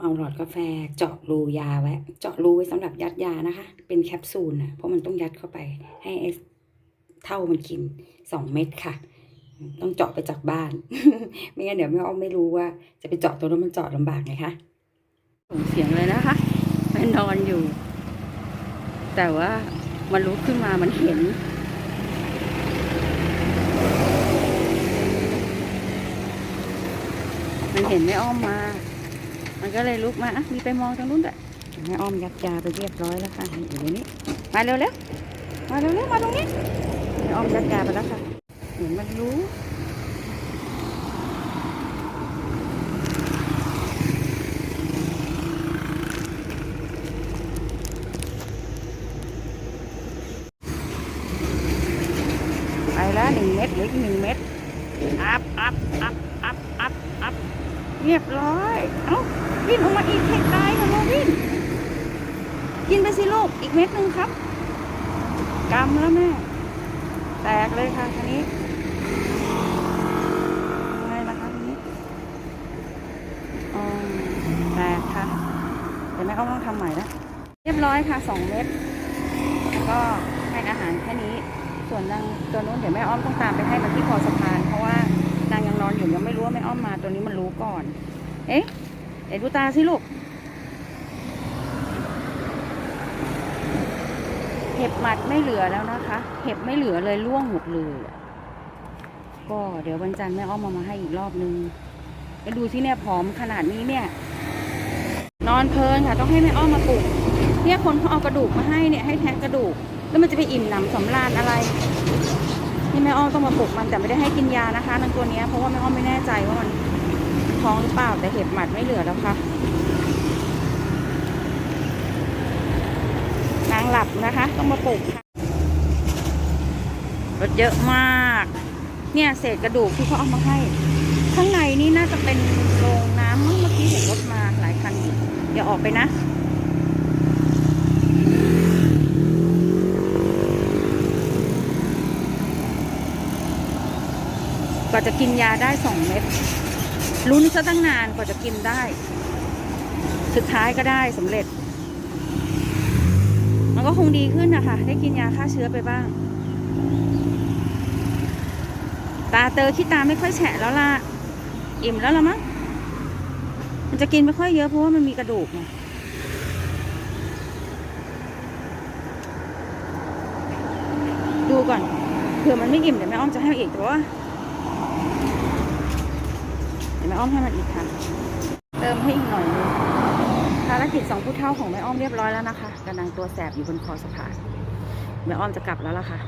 เอาหลอดกาแฟเจาะรูยาไว้ เจาะรูไว้สำหรับยัดยานะคะ เป็นแคปซูลนะเพราะมันต้องยัดเข้าไป ให้ไอ้เท่ามันกินสองเม็ดค่ะ ต้องเจาะไปจากบ้าน ไม่งั้นเดี๋ยวแม่อ้อมไม่รู้ว่า จะไปเจาะตัวนั้นมันเจาะลำบากไงคะส่งเสียงเลยนะคะมันนอนอยู่ แต่ว่ามันลุกขึ้นมามันเห็นมันเห็นแม่อ้อมมา มันก็เลยลุกมาอะมีไปมองตรงนู้นด้วยแม่อ้อมยัดยาไปเรียบร้อยแล้วค่ะอยู่ในนี้มาเร็วเร็วมาเร็วเร็วมาตรงนี้แม่อ้อมยัดยาไปแล้วค่ะเหมือนมันรู้ไปแล้วหนึ่งเม็ดเหลืออีกหนึ่งเม็ดอัพอัพอัพอัพอัพอัพเรียบร้อย เอ้า วิ่งออกมาอีกเห็ดตายค่ะโมวิ่งกินไปสิลูกอีกเม็ดหนึ่งครับกำแล้วแม่แตกเลยค่ะทีนี้ยังไงล่ะคะทีนี้อ๋อแตกค่ะเดี๋ยวแม่เอาต้องทำใหม่นะเรียบร้อยค่ะสองเม็ดแล้วก็ให้อาหารแค่นี้ ส่วนนางตัวนู้นเดี๋ยวแม่อ้อมต้องตามไปให้มันที่คอสะพาน เพราะว่านางยังนอนอยู่ยังไม่รู้ว่าแม่อ้อมมาตัวนี้มันรู้ก่อน เอ๊ะ ดูตาสิลูก เห็บหมัดไม่เหลือแล้วนะคะ เห็บไม่เหลือเลยร่วงหมดเลย ก็เดี๋ยววันจันทร์แม่อ้อมมามาให้อีกรอบนึงไปดูที่เนี่ยผอมขนาดนี้เนี่ย นอนเพลินค่ะ ต้องให้แม่อ้อมมาปลุกเนี่ยคนเขาเอากระดูกมาให้เนี่ยให้แทะกระดูก แล้วมันจะไปอิ่มหนำสำราญอะไรนี่แม่อ้อมต้องมาปลุกมันแต่ไม่ได้ให้กินยานะคะนันตัวนี้เพราะว่าแม่อ้อมไม่แน่ใจว่ามัน ท้องหรือเปล่า แต่เห็บหมัดไม่เหลือแล้วค่ะนางหลับนะคะ ต้องมาปลุกรถเยอะมาก เนี่ยเศษกระดูกที่เขาเอามาให้ ข้างในนี่น่าจะเป็นโรงน้ำเมื่อกี้เห็นรถมาหลายคันอย่าออกไปนะกว่าจะกินยาได้สองเม็ด ลุ้นซะตั้งนานกว่าจะกินได้ สุดท้ายก็ได้สำเร็จ มันก็คงดีขึ้นนะคะได้กินยาฆ่าเชื้อไปบ้าง ตาเตอขี้ตาไม่ค่อยแฉะแล้วล่ะ อิ่มแล้วละมั้งมันจะกินไม่ค่อยเยอะเพราะว่ามันมีกระดูกไงดูก่อนเผื่อมันไม่อิ่มเดี๋ยวแม่อ้อมจะให้อีกแต่ว่า ม่อ้อมให้มันอีกค่ะ เติมให้อีกหน่อยนึงภารกิจสองผู้เท่าของแม่อ้อมเรียบร้อยแล้วนะคะกำลังตัวแสบอยู่บนคอสะพานแม่อ้อมจะกลับแล้วล่ะค่ะ